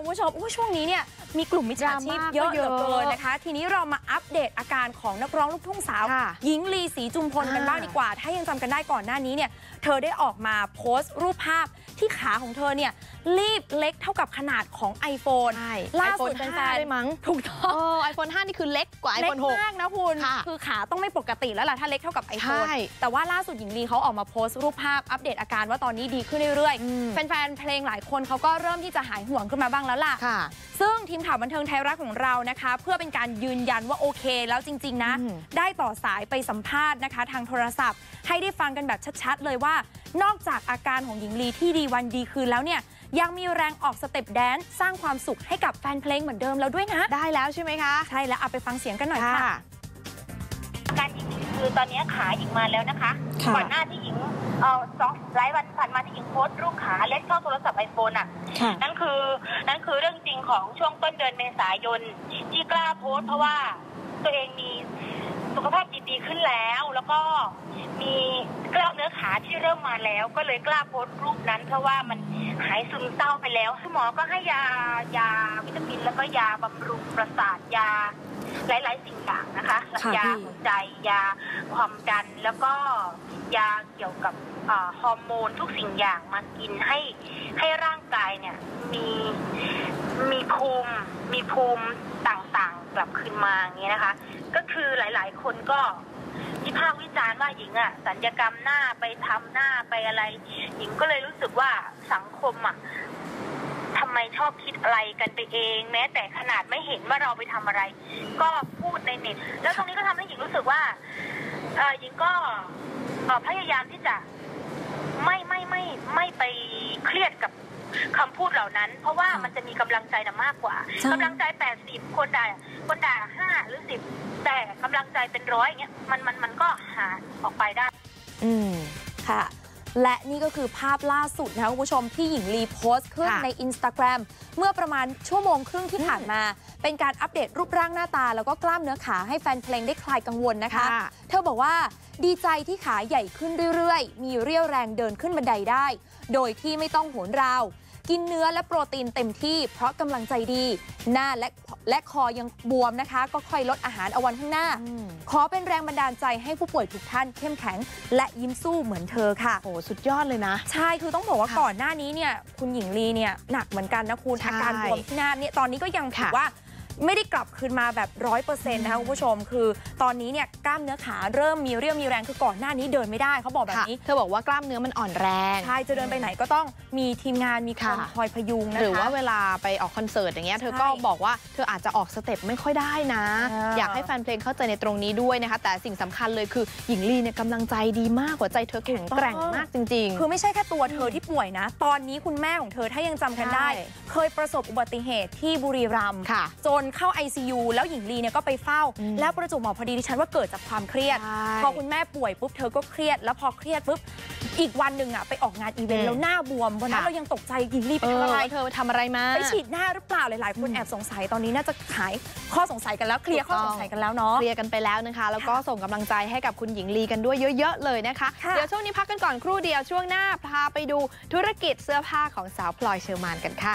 คุณผู้ชมอุ๊ยช่วงนี้เนี่ยมีกลุ่มมิจฉาชีพเยอะเหลือเกินนะคะทีนี้เรามาอัปเดตอาการของนักร้องลูกทุ่งสาวค่ะหญิงลีศรีจุมพลกันอ่าบ้างดีกว่า ถ้ายังจำกันได้ก่อนหน้านี้เนี่ยเธอได้ออกมาโพสต์รูปภาพที่ขาของเธอเนี่ยรีบเล็กเท่ากับขนาดของ iPhone ใช่ล่าสุด iPhone แฟน5ๆด้วยมั้งถูกต้องโอ้ไอโฟน5นี่คือเล็กกว่าเล็ก iPhone มากนะคุณค่ะคือขาต้องไม่ปกติแล้วล่ะ ถ้าเล็กเท่ากับใช่ iPhone แต่ว่าล่าสุดหญิงลีเขาออกมาโพสต์รูปภาพอัปเดตอาการว่าตอนนี้ดีขึ้นเรื่อยอืมๆแฟนๆ เพลงหลายคนเขาก็เริ่มที่จะหายห่วงขึ้นมาบ้างแล้วล่ะ6ค่ะ ซึ่งทีมข่าวบันเทิงไทยรัฐของเรานะคะ เพื่อเป็นการยืนยันว่าโอเค แล้วจริง ๆ นะอืมได้ต่อสายไปสัมภาษณ์นะคะ ทางโทรศัพท์ ให้ได้ฟังกันแบบชัดๆ เลยว่า นอกจากอาการของหญิงลีที่ดีวันดีคืนแล้วเนี่ยยังมีแรงออกสเต็ปแดนซ์สร้างความสุขให้กับแฟนเพลงเหมือนเดิมแล้วด้วยนะ ได้แล้วใช่ไหมคะ ใช่แล้วเอาไปฟังเสียงกันหน่อยค่ะการหญิงคือตอนนี้ขาหญิงมาแล้วนะคะค่ะก่อนหน้าที่หญิงเอ่อสองหลายวันผ่านมาที่หญิงโพสต์รูปขาเล็กเท่าโทรศัพท์ไอโฟนอะค่ะ นั่นคือนั่นคือเรื่องจริงของช่วงต้นเดือนเมษายนที่กล้าโพสต์เพราะว่าตัวเองมี สุขภาพจิตดีขึ้นแล้ว แล้วก็มีกล้ามเนื้อขาที่เริ่มมาแล้ว ก็เลยกล้าโพสต์รูปนั้น เพราะว่ามันหายซึมเศร้าไปแล้วคุณหมอก็ให้ยายาวิตามิน แล้วก็ยาบำรุงประสาทยาหลาย ๆ สิ่งอย่างนะคะค่ะยาพี่หัวใจยาความดันแล้วก็ยาเกี่ยวกับเอ่อฮอร์โมนทุกสิ่งอย่างมากินให้ให้ร่างกายเนี่ยมีมีภูมิมีภูมิต่างๆ กลับคืนมาอย่างเงี้ยนะคะ ก็คือหลาย ๆ คนก็วิพากษ์วิจารณ์ว่าหญิงอะสัญญกรรมหน้าไปทำหน้าไปอะไร หญิงก็เลยรู้สึกว่าสังคมอะทำไมชอบคิดอะไรกันไปเอง แม้แต่ขนาดไม่เห็นว่าเราไปทำอะไร ก็พูดในเน็ตแล้วตรงนี้ก็ทำให้หญิงรู้สึกว่าเออหญิงก็พยายามที่จะไม่ไม่ไม่ไม่ไปเครียดกับ คำพูดเหล่านั้น เพราะว่ามันจะมีกำลังใจนะมากกว่าใช่กำลังใจแปดสิบคนด่าคนด่าห้าหรือสิบแต่กำลังใจเป็นร้อยอย่างเงี้ยมันมันมันก็หาออกไปได้ อืมค่ะและนี่ก็คือภาพล่าสุดนะคะคุณผู้ชมที่หญิงลีโพสต์ขึ้นค่ะใน Instagram เมื่อประมาณชั่วโมงครึ่งที่ผ่านมา เป็นการอัปเดตรูปร่างหน้าตา แล้วก็กล้ามเนื้อขาให้แฟนเพลงได้คลายกังวลนะคะค่ะเธอบอกว่า ดีใจที่ขาใหญ่ขึ้นเรื่อยๆ มีเรี่ยวแรงเดินขึ้นบันไดได้ โดยที่ไม่ต้องโหนราว กินเนื้อและโปรตีนเต็มที่ เพราะกำลังใจดี หน้าและและคอยังบวมนะคะ ก็ค่อยลดอาหารเอาวันข้างหน้าอืมขอเป็นแรงบันดาลใจให้ผู้ป่วยทุกท่านเข้มแข็ง และยิ้มสู้เหมือนเธอค่ะโอ้สุดยอดเลยนะ ใช่คือต้องบอกว่าค่ะก่อนหน้านี้เนี่ยคุณหญิงลีเนี่ยหนักเหมือนกันนะคุณใช่อาการบวมที่หน้าเนี่ยตอนนี้ก็ยังถือค่ะว่า ไม่ได้กลับคืนมาแบบร้อยเปอร์เซ็นต์นะคะคุณผู้ชม คือตอนนี้เนี่ยกล้ามเนื้อขาเริ่มมีเรี่ยวมีแรงคือก่อนหน้านี้เดินไม่ได้เขาบอกแบบค่ะนี้ เธอบอกว่ากล้ามเนื้อมันอ่อนแรง ใช่ จะเดินไปไหนก็ต้องมีทีมงานมีคนค่ะคอยพยุงนะคะหรือว่าเวลาไปออกคอนเสิร์ตอย่างเงี้ยเธอก็ใช่บอกว่าเธออาจจะออกสเต็ปไม่ค่อยได้นะอ่าอยากให้แฟนเพลงเข้าใจในตรงนี้ด้วยนะคะ แต่สิ่งสำคัญเลยคือหญิงลีเนี่ยกำลังใจดีมากหัวใจเธอแข็งแกร่งมากจริงคือไม่ใช่แค่ตัวเธอที่ป่วยนะ ตอนนี้คุณแม่ของเธอถ้ายังจำกันได้ใช่เคยประสบอุบัติเหตุที่บุรีรัมย์ค่ะจนเข้า ICU แล้วหญิงลีเนี่ยก็ไปเฝ้าอืมแล้วประจวบเหมาะพอดีดิฉันว่าเกิดจากความเครียดใช่พอคุณแม่ป่วยปุ๊บเธอก็เครียด แล้วพอเครียดปุ๊บอีกวันหนึ่งอะไปออกงานอีเวนต์อืมแล้วหน้าบวมวันนั้นค่ะเรายังตกใจหญิงลีๆไปทำอะไรเเธอทำอะไรมาไปฉีดหน้าหรือเปล่าหลาย ๆ คนอืมแอบสงสัยตอนนี้น่าจะขายข้อสงสัยกันแล้วเคลียร์ถูข้อกต้องสงสัยกันแล้วเนาะเคลียร์กันไปแล้วนะคะ แล้วก็ส่งกำลังใจให้กับคุณหญิงลีกันด้วยเยอะ ๆ เลยนะคะค่ะเดี๋ยวช่วงนี้พักกันก่อนครู่เดียวช่วงหน้าพาไปดูธุรกิจเสื้อผ้าของสาวพลอยเชอร์มานกันค่ะ